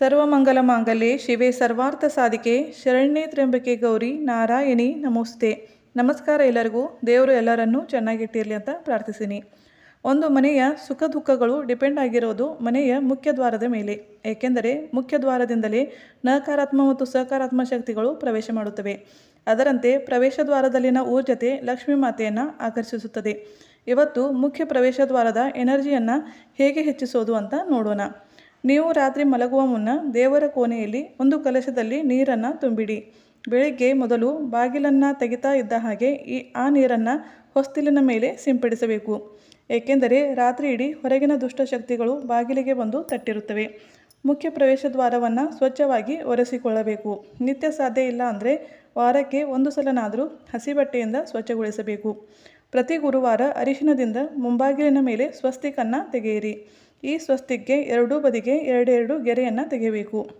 ಸರ್ವಮಂಗಲ ಮಾಂಗಲ್ಯೆ ಶಿವೆ ಸರ್ವಾರ್ಥ ಸಾಧಿಕೆ ಶರಣ್ಯ ತ್ರ್ಯಂಬಕೆ ಗೌರಿ, ನಾರಾಯಣಿ, ನಮೋಸ್ತೆ. ನಮಸ್ಕಾರ ಎಲ್ಲರಿಗೂ. ದೇವರು ಎಲ್ಲರನ್ನೂ ಚೆನ್ನಾಗಿಟ್ಟಿರಲಿ ಅಂತ ಪ್ರಾರ್ಥಿಸಿನಿ. ಒಂದು ಮನೆಯ ಸುಖ ದುಃಖಗಳು ಡಿಪೆಂಡ್ ಆಗಿರೋದು ಮನೆಯ ಮುಖ್ಯ ದ್ವಾರದ ಮೇಲೆ. ಏಕೆಂದರೆ ಮುಖ್ಯ ದ್ವಾರದಿಂದಲೇ ನಕಾರಾತ್ಮ ಮತ್ತು ಸಕಾರಾತ್ಮ ಶಕ್ತಿಗಳು ಪ್ರವೇಶ ಮಾಡುತ್ತವೆ. ಅದರಂತೆ ಪ್ರವೇಶ ದ್ವಾರದಲ್ಲಿನ ಊರ್ಜತೆ ಲಕ್ಷ್ಮೀ ಮಾತೆಯನ್ನು ಆಕರ್ಷಿಸುತ್ತದೆ. ಇವತ್ತು ಮುಖ್ಯ ಪ್ರವೇಶ ದ್ವಾರದ ಎನರ್ಜಿಯನ್ನು ಹೇಗೆ ಹೆಚ್ಚಿಸೋದು ಅಂತ ನೋಡೋಣ. ನೀವು ರಾತ್ರಿ ಮಲಗುವ ಮುನ್ನ ದೇವರ ಕೋಣೆಯಲ್ಲಿ ಒಂದು ಕಲಶದಲ್ಲಿ ನೀರನ್ನು ತುಂಬಿಡಿ. ಬೆಳಿಗ್ಗೆ ಮೊದಲು ಬಾಗಿಲನ್ನು ತೆಗಿತಾ ಇದ್ದ ಹಾಗೆ ಈ, ಆ ನೀರನ್ನು ಹೊಸ್ತಿಲಿನ ಮೇಲೆ ಸಿಂಪಡಿಸಬೇಕು. ಏಕೆಂದರೆ ರಾತ್ರಿ ಇಡೀ ಹೊರಗಿನ ದುಷ್ಟಶಕ್ತಿಗಳು ಬಾಗಿಲಿಗೆ ಬಂದು ತಟ್ಟಿರುತ್ತವೆ. ಮುಖ್ಯ ಪ್ರವೇಶ ದ್ವಾರವನ್ನು ಸ್ವಚ್ಛವಾಗಿ ಒರೆಸಿಕೊಳ್ಳಬೇಕು. ನಿತ್ಯ ಸಾಧ್ಯ ಇಲ್ಲ ಅಂದರೆ ವಾರಕ್ಕೆ ಒಂದು ಸಲನಾದರೂ ಹಸಿ ಬಟ್ಟೆಯಿಂದ ಸ್ವಚ್ಛಗೊಳಿಸಬೇಕು. ಪ್ರತಿ ಗುರುವಾರ ಅರಿಶಿನದಿಂದ ಮುಂಬಾಗಿಲಿನ ಮೇಲೆ ಸ್ವಸ್ತಿಕನ್ನು ತೆಗೆಯಿರಿ. ಈ ಸ್ವಸ್ತಿಕ್ಗೆ ಎರಡೂ ಬದಿಗೆ ಎರಡೆರಡು ಗೆರೆಯನ್ನು ತೆಗೆಯಬೇಕು.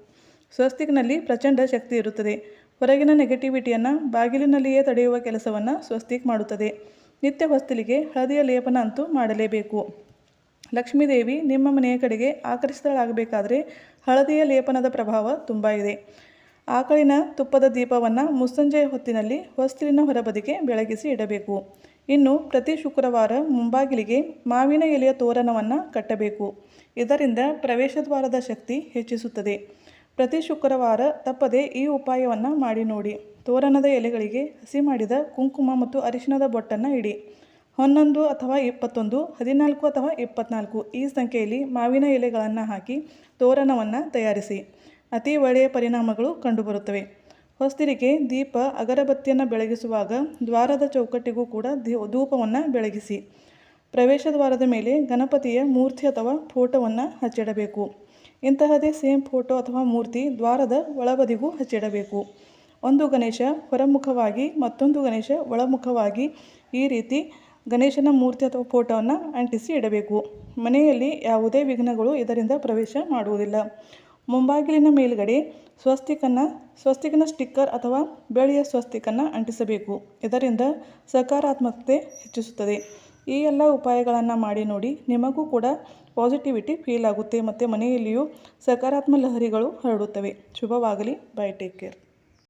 ಸ್ವಸ್ತಿಕ್ನಲ್ಲಿ ಪ್ರಚಂಡ ಶಕ್ತಿ ಇರುತ್ತದೆ. ಹೊರಗಿನ ನೆಗೆಟಿವಿಟಿಯನ್ನು ಬಾಗಿಲಿನಲ್ಲಿಯೇ ತಡೆಯುವ ಕೆಲಸವನ್ನು ಸ್ವಸ್ತಿಕ್ ಮಾಡುತ್ತದೆ. ನಿತ್ಯ ಹೊಸ್ತಿಲಿಗೆ ಹಳದಿಯ ಲೇಪನ ಅಂತೂ ಮಾಡಲೇಬೇಕು. ಲಕ್ಷ್ಮೀದೇವಿ ನಿಮ್ಮ ಮನೆಯ ಕಡೆಗೆ ಆಕರ್ಷಿತಳಾಗಬೇಕಾದರೆ ಹಳದಿಯ ಲೇಪನದ ಪ್ರಭಾವ ತುಂಬ ಇದೆ. ಆಕಳಿನ ತುಪ್ಪದ ದೀಪವನ್ನು ಮುಸ್ಸಂಜೆ ಹೊತ್ತಿನಲ್ಲಿ ಹೊಸ್ತಿಲಿನ ಹೊರಬದಿಗೆ ಬೆಳಗಿಸಿ ಇಡಬೇಕು. ಇನ್ನು ಪ್ರತಿ ಶುಕ್ರವಾರ ಮುಂಬಾಗಿಲಿಗೆ ಮಾವಿನ ಎಲೆಯ ತೋರಣವನ್ನು ಕಟ್ಟಬೇಕು. ಇದರಿಂದ ಪ್ರವೇಶ ದ್ವಾರದ ಶಕ್ತಿ ಹೆಚ್ಚಿಸುತ್ತದೆ. ಪ್ರತಿ ಶುಕ್ರವಾರ ತಪ್ಪದೆ ಈ ಉಪಾಯವನ್ನು ಮಾಡಿ ನೋಡಿ. ತೋರಣದ ಎಲೆಗಳಿಗೆ ಹಸಿ ಮಾಡಿದ ಕುಂಕುಮ ಮತ್ತು ಅರಿಶಿಣದ ಬೊಟ್ಟನ್ನು ಇಡಿ. ಹನ್ನೊಂದು ಅಥವಾ ಇಪ್ಪತ್ತೊಂದು, ಹದಿನಾಲ್ಕು ಅಥವಾ ಇಪ್ಪತ್ನಾಲ್ಕು ಈ ಸಂಖ್ಯೆಯಲ್ಲಿ ಮಾವಿನ ಎಲೆಗಳನ್ನು ಹಾಕಿ ತೋರಣವನ್ನು ತಯಾರಿಸಿ. ಅತಿ ಒಳ್ಳೆಯ ಪರಿಣಾಮಗಳು ಕಂಡುಬರುತ್ತವೆ. ಹೊಸ್ತಿರಿಗೆ ದೀಪ, ಅಗರಬತ್ತಿಯನ್ನು ಬೆಳಗಿಸುವಾಗ ದ್ವಾರದ ಚೌಕಟ್ಟಿಗೂ ಕೂಡ ಧೂಪವನ್ನು ಬೆಳಗಿಸಿ. ಪ್ರವೇಶ ದ್ವಾರದ ಮೇಲೆ ಗಣಪತಿಯ ಮೂರ್ತಿ ಅಥವಾ ಫೋಟೋವನ್ನು ಹಚ್ಚಿಡಬೇಕು. ಇಂತಹದೇ ಸೇಮ್ ಫೋಟೋ ಅಥವಾ ಮೂರ್ತಿ ದ್ವಾರದ ಒಳಬದಿಗೂ ಹಚ್ಚಿಡಬೇಕು. ಒಂದು ಗಣೇಶ ಹೊರಮುಖವಾಗಿ, ಮತ್ತೊಂದು ಗಣೇಶ ಒಳಮುಖವಾಗಿ ಈ ರೀತಿ ಗಣೇಶನ ಮೂರ್ತಿ ಅಥವಾ ಫೋಟೋವನ್ನು ಅಂಟಿಸಿ ಇಡಬೇಕು. ಮನೆಯಲ್ಲಿ ಯಾವುದೇ ವಿಘ್ನಗಳು ಇದರಿಂದ ಪ್ರವೇಶ ಮಾಡುವುದಿಲ್ಲ. ಮುಂಬಾಗಿಲಿನ ಮೇಲುಗಡೆ ಸ್ವಸ್ತಿಕನ್ನು, ಸ್ವಸ್ತಿಕನ ಸ್ಟಿಕ್ಕರ್ ಅಥವಾ ಬೆಳೆಯ ಸ್ವಸ್ತಿಕನ್ನು ಅಂಟಿಸಬೇಕು. ಇದರಿಂದ ಸಕಾರಾತ್ಮಕತೆ ಹೆಚ್ಚಿಸುತ್ತದೆ. ಈ ಎಲ್ಲ ಉಪಾಯಗಳನ್ನು ಮಾಡಿ ನೋಡಿ ನಿಮಗೂ ಕೂಡ ಪಾಸಿಟಿವಿಟಿ ಫೀಲ್ ಆಗುತ್ತೆ ಮತ್ತು ಮನೆಯಲ್ಲಿಯೂ ಸಕಾರಾತ್ಮಕ ಲಹರಿಗಳು ಹರಡುತ್ತವೆ. ಶುಭವಾಗಲಿ. Bye take care.